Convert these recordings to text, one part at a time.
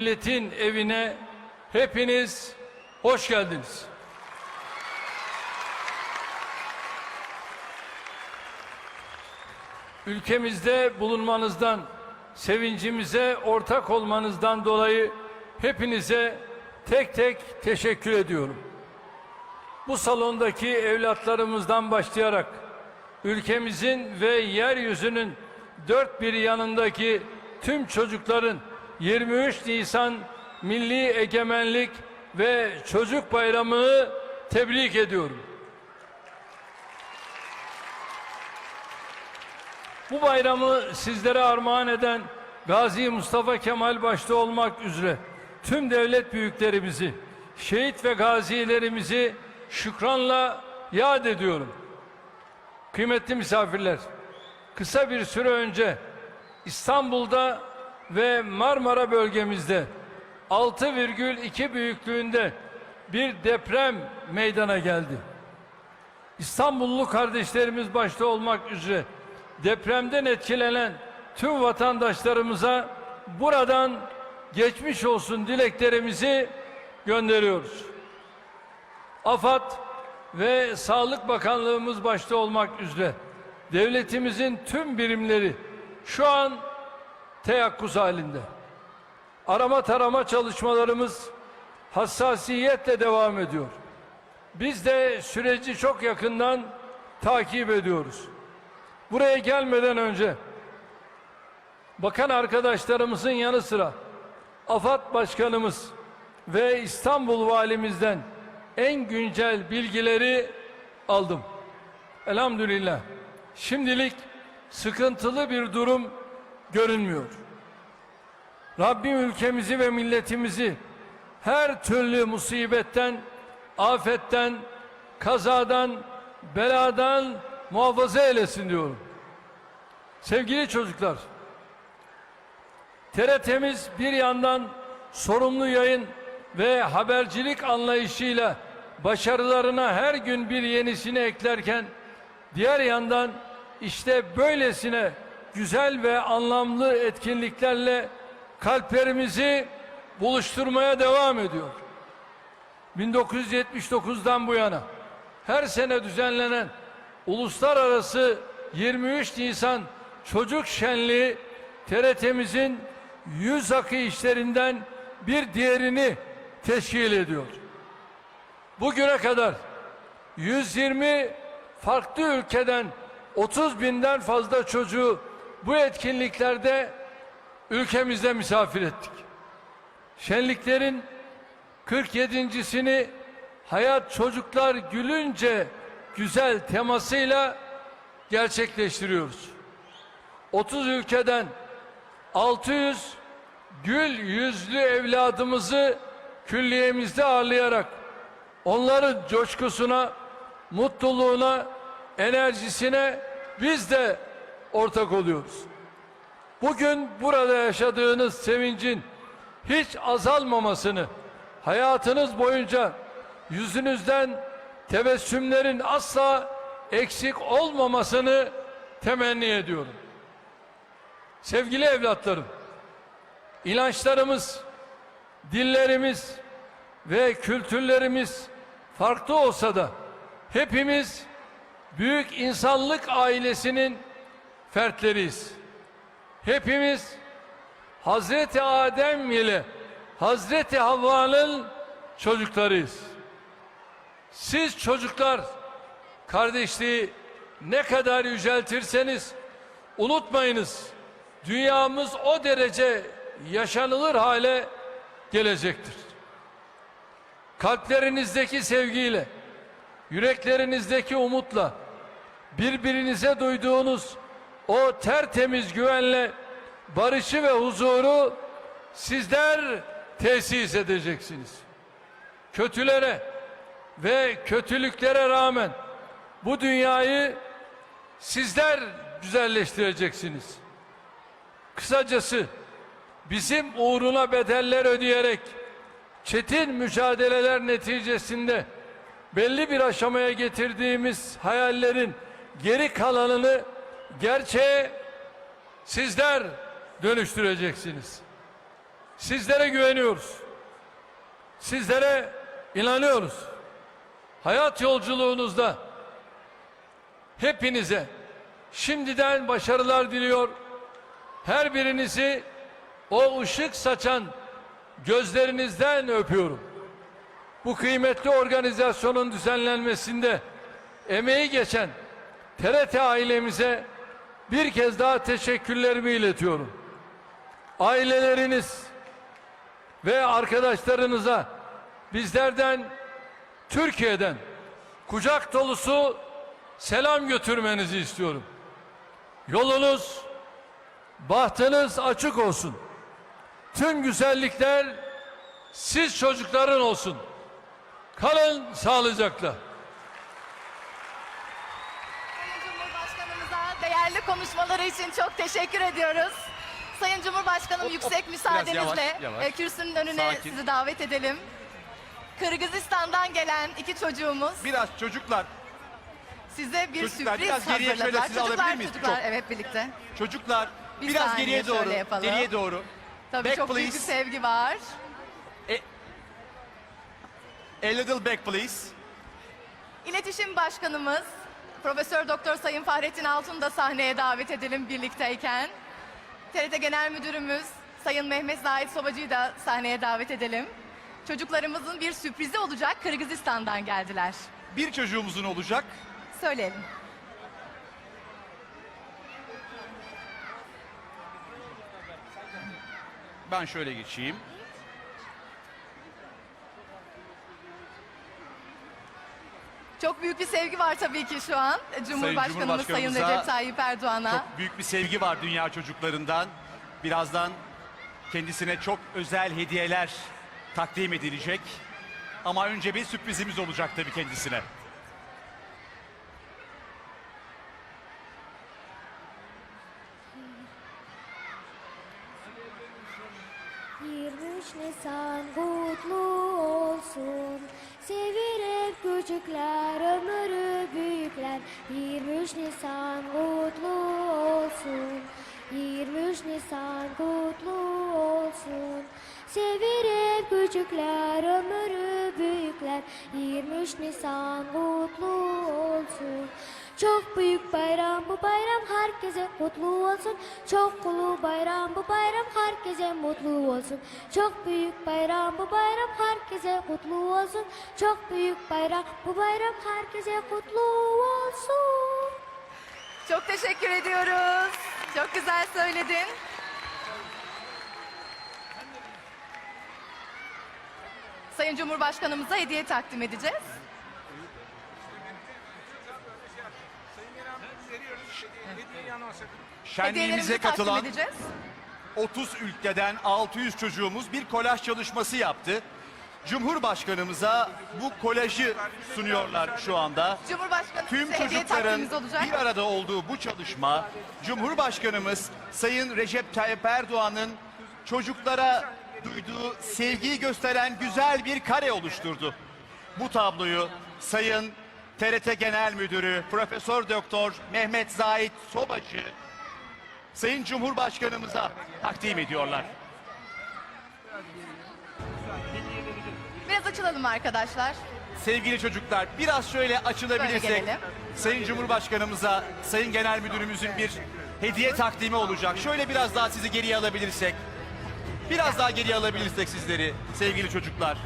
milletin evine hepiniz hoş geldiniz. Ülkemizde bulunmanızdan, sevincimize ortak olmanızdan dolayı hepinize tek tek teşekkür ediyorum. Bu salondaki evlatlarımızdan başlayarak ülkemizin ve yeryüzünün dört bir yanındaki tüm çocukların 23 Nisan Milli Egemenlik ve Çocuk Bayramı'nı tebrik ediyorum. Bu bayramı sizlere armağan eden Gazi Mustafa Kemal başta olmak üzere tüm devlet büyüklerimizi, şehit ve gazilerimizi şükranla yad ediyorum. Kıymetli misafirler, kısa bir süre önce İstanbul'da ve Marmara bölgemizde 6,2 büyüklüğünde bir deprem meydana geldi. İstanbullu kardeşlerimiz başta olmak üzere depremden etkilenen tüm vatandaşlarımıza buradan geçmiş olsun dileklerimizi gönderiyoruz. AFAD ve Sağlık Bakanlığımız başta olmak üzere devletimizin tüm birimleri şu an teyakkuz halinde. Arama tarama çalışmalarımız hassasiyetle devam ediyor. Biz de süreci çok yakından takip ediyoruz. Buraya gelmeden önce bakan arkadaşlarımızın yanı sıra AFAD Başkanımız ve İstanbul Valimizden en güncel bilgileri aldım. Elhamdülillah. Şimdilik sıkıntılı bir durum görünmüyor. Rabbim ülkemizi ve milletimizi her türlü musibetten, afetten, kazadan, beladan muhafaza eylesin diyorum. Sevgili çocuklar, TRT'miz bir yandan sorumlu yayın ve habercilik anlayışıyla başarılarına her gün bir yenisini eklerken diğer yandan işte böylesine güzel ve anlamlı etkinliklerle kalplerimizi buluşturmaya devam ediyor. 1979'dan bu yana her sene düzenlenen uluslararası 23 Nisan Çocuk Şenliği TRT'mizin yüz akı işlerinden bir diğerini teşkil ediyor. Bugüne kadar 120 farklı ülkeden 30 binden fazla çocuğu bu etkinliklerde ülkemizde misafir ettik. Şenliklerin 47.sini Hayat Çocuklar Gülünce güzel temasıyla gerçekleştiriyoruz. 30 ülkeden 600 gül yüzlü evladımızı külliyemizde ağırlayarak onların coşkusuna, mutluluğuna, enerjisine biz de ortak oluyoruz. Bugün burada yaşadığınız sevincin hiç azalmamasını, hayatınız boyunca yüzünüzden tebessümlerin asla eksik olmamasını temenni ediyorum. Sevgili evlatlarım, inançlarımız, dillerimiz ve kültürlerimiz farklı olsa da hepimiz büyük insanlık ailesinin fertleriyiz. Hepimiz Hazreti Adem ile Hazreti Havva'nın çocuklarıyız. Siz çocuklar kardeşliği ne kadar yüceltirseniz unutmayınız. Dünyamız o derece yaşanılır hale gelecektir. Kalplerinizdeki sevgiyle, yüreklerinizdeki umutla, birbirinize duyduğunuz o tertemiz güvenle barışı ve huzuru sizler tesis edeceksiniz. Kötülere ve kötülüklere rağmen bu dünyayı sizler güzelleştireceksiniz. Kısacası bizim uğruna bedeller ödeyerek çetin mücadeleler neticesinde belli bir aşamaya getirdiğimiz hayallerin geri kalanını gerçeğe sizler dönüştüreceksiniz. Sizlere güveniyoruz. Sizlere inanıyoruz. Hayat yolculuğunuzda hepinize şimdiden başarılar diliyor. Her birinizi o ışık saçan gözlerinizden öpüyorum. Bu kıymetli organizasyonun düzenlenmesinde emeği geçen TRT ailemize bir kez daha teşekkürlerimi iletiyorum. Aileleriniz ve arkadaşlarınıza bizlerden Türkiye'den kucak dolusu selam götürmenizi istiyorum. Yolunuz, bahtınız açık olsun. Tüm güzellikler siz çocukların olsun. Kalın sağlıcakla. Değerli konuşmaları için çok teşekkür ediyoruz. Sayın Cumhurbaşkanım Hop, yüksek müsaadenizle yavaş, yavaş. e, kürsünün önüne Sakin. sizi davet edelim. Kırgızistan'dan gelen iki çocuğumuz Biraz çocuklar, size bir Çocuklar, sürpriz biraz geriye şöyle hazırladılar. sizi çocuklar, alabilir miyiz? çocuklar, Çok. evet birlikte. çocuklar Bir biraz geriye doğru, şöyle yapalım. geriye doğru. Tabii Back, çok büyük bir please. sevgi var. A little back please. İletişim Başkanımız Profesör Doktor Sayın Fahrettin Altun'u da sahneye davet edelim birlikteyken. TRT Genel Müdürümüz Sayın Mehmet Zahit Sobacı'yı da sahneye davet edelim. Çocuklarımızın bir sürprizi olacak. Kırgızistan'dan geldiler. Bir çocuğumuzun olacak. Söyleyelim. Ben şöyle geçeyim. Çok büyük bir sevgi var tabii ki şu an. Cumhurbaşkanımız Sayın Cumhurbaşkanımıza Recep Tayyip Erdoğan'a. Çok büyük bir sevgi var dünya çocuklarından. Birazdan kendisine çok özel hediyeler takdim edilecek. Ama önce bir sürprizimiz olacak tabii kendisine. Nisan kutlu olsun Sevilir küçükler ömrü büyükler. 23 Nisan kutlu olsun. 23 Nisan kutlu olsun. Sevilir küçükler ömrü büyükler. 23 Nisan kutlu olsun çok büyük bayram bu bayram herkese mutlu olsun. Çok kulu bayram bu bayram herkese mutlu olsun. Çok büyük bayram bu bayram herkese mutlu olsun. Çok büyük bayram bu bayram herkese mutlu olsun. Çok teşekkür ediyoruz. Çok güzel söyledin. Sayın Cumhurbaşkanımıza hediye takdim edeceğiz. Şenliğimize Hediyelerimizi takdim katılan edeceğiz. 30 ülkeden 600 çocuğumuz bir kolaj çalışması yaptı. Cumhurbaşkanımıza bu kolajı sunuyorlar şu anda. Cumhurbaşkanımıza Tüm hediye çocukların olacak. bir arada olduğu bu çalışma Cumhurbaşkanımız Sayın Recep Tayyip Erdoğan'ın çocuklara duyduğu sevgiyi gösteren güzel bir kare oluşturdu. Bu tabloyu Sayın TRT Genel Müdürü Profesör Doktor Mehmet Zahit Sobacı Sayın Cumhurbaşkanımıza takdim ediyorlar. Biraz açılalım arkadaşlar. Sevgili çocuklar biraz şöyle açılabilirsek. Sayın Cumhurbaşkanımıza, Sayın Genel Müdürümüzün bir hediye takdimi olacak. Şöyle biraz daha sizi geriye alabilirsek. Biraz daha geriye alabilirsek sizleri sevgili çocuklar.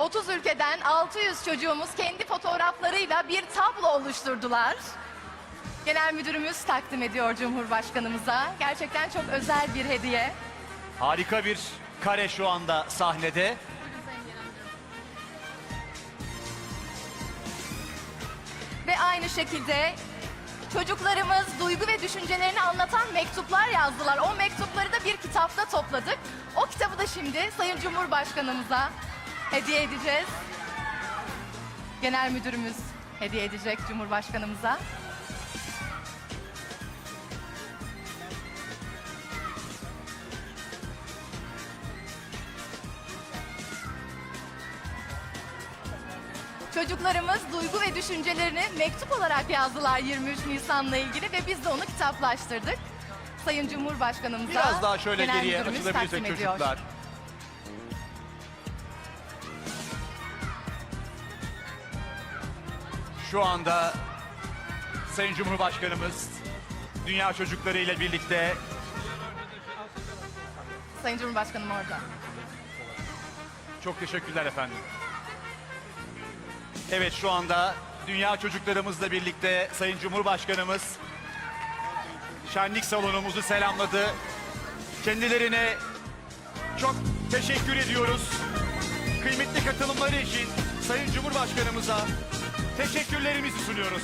30 ülkeden 600 çocuğumuz kendi fotoğraflarıyla bir tablo oluşturdular. Genel Müdürümüz takdim ediyor Cumhurbaşkanımıza. Gerçekten çok özel bir hediye. Harika bir kare şu anda sahnede. Ve aynı şekilde çocuklarımız duygu ve düşüncelerini anlatan mektuplar yazdılar. O mektupları da bir kitapta topladık. O kitabı da şimdi Sayın Cumhurbaşkanımıza hediye edeceğiz. Genel Müdürümüz hediye edecek Cumhurbaşkanımıza. Çocuklarımız duygu ve düşüncelerini mektup olarak yazdılar 23 Nisan'la ilgili ve biz de onu kitaplaştırdık. Sayın Cumhurbaşkanımıza Biraz daha şöyle Genel geriye Müdürümüz açılabilirsek takdim ediyor. çocuklar. Şu anda Sayın Cumhurbaşkanımız dünya çocukları ile birlikte Sayın Cumhurbaşkanım orada. çok teşekkürler efendim. Evet şu anda dünya çocuklarımızla birlikte Sayın Cumhurbaşkanımız şenlik salonumuzu selamladı. Kendilerine çok teşekkür ediyoruz. Kıymetli katılımları için Sayın Cumhurbaşkanımıza teşekkürlerimizi sunuyoruz.